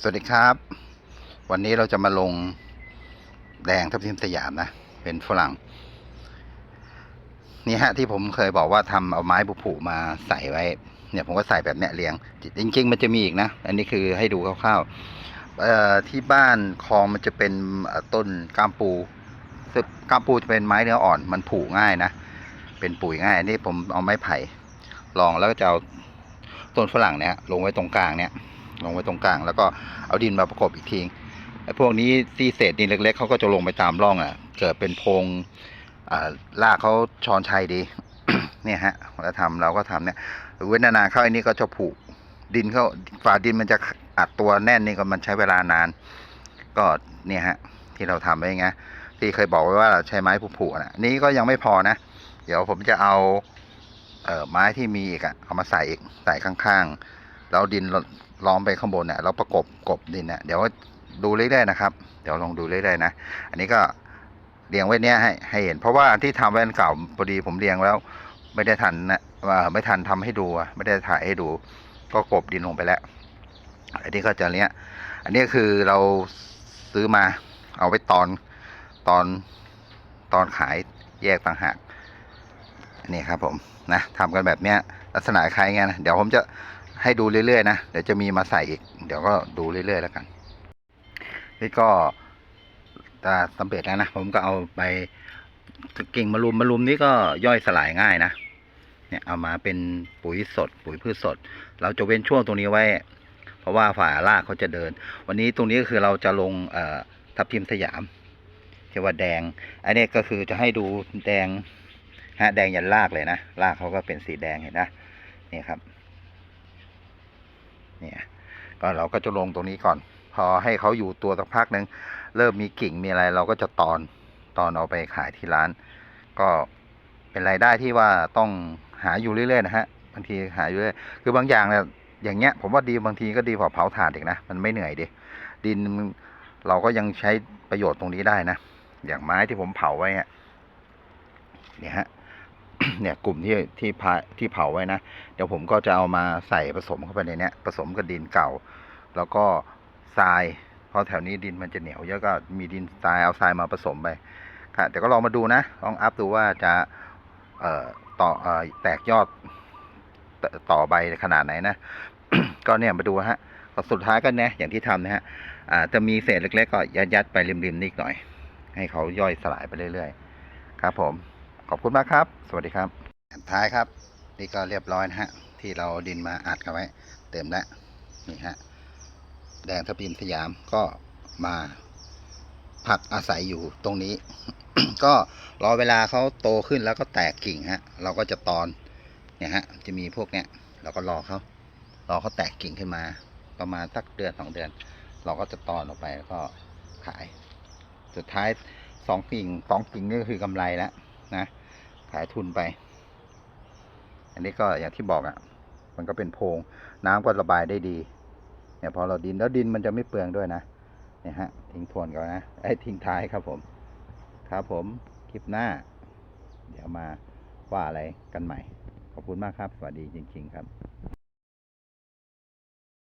สวัสดีครับ วันนี้เราจะมาลงแดงทับทิมสยามนะ เป็นฝรั่ง นี่ฮะที่ผมเคยบอกว่าทำเอาไม้บุผูมาใส่ไว้ เนี่ยผมก็ใส่แบบเนี้ยเรียง จริง ๆ มันจะมีอีกนะ อันนี้คือให้ดูคร่าวๆที่บ้านคลองมันจะเป็นต้นกามปูกามปูจะเป็นไม้เนื้ออ่อน มันผุง่ายนะ เป็นปุ๋ยง่ายอันนี้ผมเอาไม้ไผ่ลองแล้วก็จะเอาต้นฝรั่งเนี่ยลงไว้ตรงกลางเนี่ย ลงไว้ตรงกลาง แล้วก็เอาดินมาประกบอีกทีไอ้พวกนี้ที่เศษดินเล็กๆเขาก็จะลงไปตามร่องอะ เกิดเป็นโพรงอ่ารากเขาชอนชัยดี เนี่ยฮะเราทำเราก็ทำเนี่ยเว้นนานๆเข้าไอ้นี่ก็จะผุดินเขาฝาดินมันจะอัดตัวแน่นนี่ก็มันใช้เวลานาน ก็เนี่ยฮะที่เราทำไว้ไงที่เคยบอกไว้ว่าใช้ไม้ผุๆนะนี่ก็ยังไม่พอนะ เดี๋ยวผมจะเอาเอ่อไม้ที่มีอีกอะเอามาใส่อีกใส่ข้างๆ แล้วดินล้อมไปข้างบนเนี่ยเราประกบกบดินเนี่ยเดี๋ยวดูเรื่อยๆนะครับ เดี๋ยวลองดูเรื่อยๆนะ อันนี้ก็เรียงไว้เนี้ยให้ให้เห็น เพราะว่าที่ทำไว้อันเก่าพอดีผมเรียงแล้ว ไม่ได้ทันนะไม่ทันทำให้ดูไม่ได้ถ่ายให้ดู ก็กบดินลงไปแล้ว อันนี้ก็จะเนี้ย อันนี้คือเราซื้อมาเอาไปตอนตอนตอนขายแยกต่างหากนี่ครับผมนะทำกันแบบเนี้ยลักษณะคล้ายไงนะเดี๋ยวผมจะ ให้ดูเรื่อยๆนะเดี๋ยวจะมีมาใส่อีก เดี๋ยวก็ดูเรื่อยๆแล้วกัน นี่ก็ตาสำเร็จแล้วนะผมก็เอาไปกิ่งมะรุมมะรุมนี่ก็ย่อยสลายง่ายนะเนี่ยเอามาเป็นปุ๋ยสด ปุ๋ยพืชสด เราจะเว้นช่วงตรงนี้ไว้ เพราะว่าฝ่ายรากเขาจะเดิน วันนี้ตรงนี้ก็คือเราจะลงเอ่อทับทิมสยามเที่ว่าแดง อันนี้ก็คือจะให้ดูแดงฮะแดงยันรากเลยนะรากเขาก็เป็นสีแดงเห็นนะนี่ครับ เนี่ยก็เราก็จะลงตรงนี้ก่อน พอให้เขาอยู่ตัวสักพักหนึ่งเริ่มมีกิ่งมีอะไรเราก็จะตอนตอนเอาไปขายที่ร้าน ก็เป็นรายได้ที่ว่าต้องหาอยู่เรื่อยๆนะฮะบางทีหาอยู่เรื่อยคือบางอย่างเนี่ยอย่างเงี้ยผมว่าดีบางทีก็ดีกว่าเผาถ่านอีกนะมันไม่เหนื่อยดิดินเราก็ยังใช้ประโยชน์ตรงนี้ได้นะ อย่างไม้ที่ผมเผาไว้เนี่ยฮะ เนี่ยกลุ่มที่ที่พาที่เผาไว้นะ เดี๋ยวผมก็จะเอามาใส่ผสมเข้าไปในเนี้ยผสมกับดินเก่า แล้วก็ทราย เพราะแถวนี้ดินมันจะเหนียวเยอะก็มีดินทรายเอาทรายมาผสมไปค่ะเดี๋ยวก็ลองมาดูนะ ลองอัพดูว่าจะเอ่อต่อเอ่อแตกยอดต่อใบขนาดไหนนะ ก็เนี่ยมาดูฮะก็สุดท้ายก็เนี่ยอย่างที่ทำนะฮะอ่าจะมีเศษเล็กๆก็ยัดยัดๆไปริมๆนิดหน่อย ให้เขาย่อยสลายไปเรื่อยๆ ครับผม ขอบคุณมากครับ สวัสดีครับท้ายครับ นี่ก็เรียบร้อยนะฮะ ที่เราดินมาอัดกันไว้ เต็มแล้วนี่ฮะแดงทับทิมสยามก็มาพักอาศัยอยู่ตรงนี้ ก็รอเวลาเขาโตขึ้นแล้วก็แตกกิ่งฮะ เราก็จะตอนเนี่ยฮะ จะมีพวกเนี้ยเราก็รอเขารอเขาแตกกิ่งขึ้นมา ประมาณสักเดือนสองเดือน เราก็จะตอนออกไปแล้วก็ขาย สุดท้ายสองกิ่งสองกิ่งนี่ก็คือกำไรแล้ว นะขายทุนไป อันนี้ก็อย่างที่บอกอะ่ะ มันก็เป็นโพรงน้ำก็ระบายได้ดีเนี่ยพอเราดินแล้วดินมันจะไม่เปลืองด้วยนะเนี่ยฮะทิ้งทวนก่อนนะไอ้ทิ้งท้ายครับผม ครับผมคลิปหน้า เดี๋ยวมาว่าอะไรกันใหม่ ขอบคุณมากครับ สวัสดีจริง ๆ ครับ